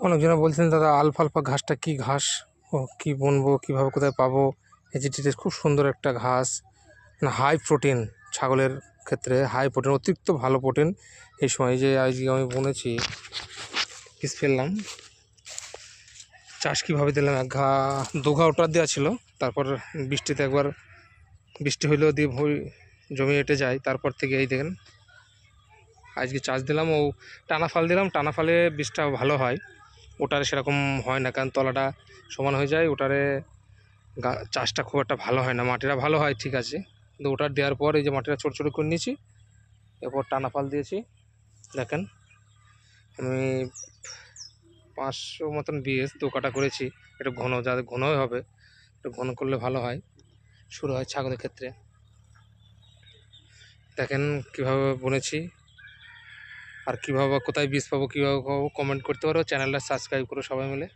অনেকজনে বলছেন, দাদা আলফালফা ঘাসটা কি ঘাস? ও, কী বুনবো? কীভাবে কোথায় পাবো? এটা খুব সুন্দর একটা ঘাস। না হাই প্রোটিন ছাগলের ক্ষেত্রে হাই প্রোটিন অতিরিক্ত ভালো প্রোটিন এই সময় যে আজকে আমি বুনেছি পিস ফেললাম। চাষ কীভাবে দিলাম? এক ঘা, দু ঘা ওটার দেওয়া ছিল। তারপর বৃষ্টিতে একবার, বৃষ্টি হইলেও দিয়ে ভুই জমি এঁটে যায়। তারপর থেকে এই দেখেন, আজকে চাষ দিলাম। ও, টানা ফাল দিলাম। টানা ফালে বীজটা ভালো হয়। ওটারে সেরকম হয় না, কারণ তলাটা সমান হয়ে যায়, ওটারে চাষটা খুব একটা ভালো হয় না। মাটিটা ভালো হয়, ঠিক আছে, কিন্তু ওটার দেওয়ার পর এই যে মাটিটা ছোটো ছোটো করে নিয়েছি, এরপর টানা ফাল দিয়েছি, দেখেন, আমি পাঁচশো মতন বিএস দু কাটা করেছি, একটু ঘন, যাতে ঘনই হবে, একটু ঘন করলে ভালো হয়, শুরু হয় ছাগলের ক্ষেত্রে। দেখেন কীভাবে বুনেছি আর কীভাবে কোথায় বীজ পাবো, কীভাবে পাবো কমেন্ট করতে পারো। চ্যানেলটা সাবস্ক্রাইব করো সবাই মিলে।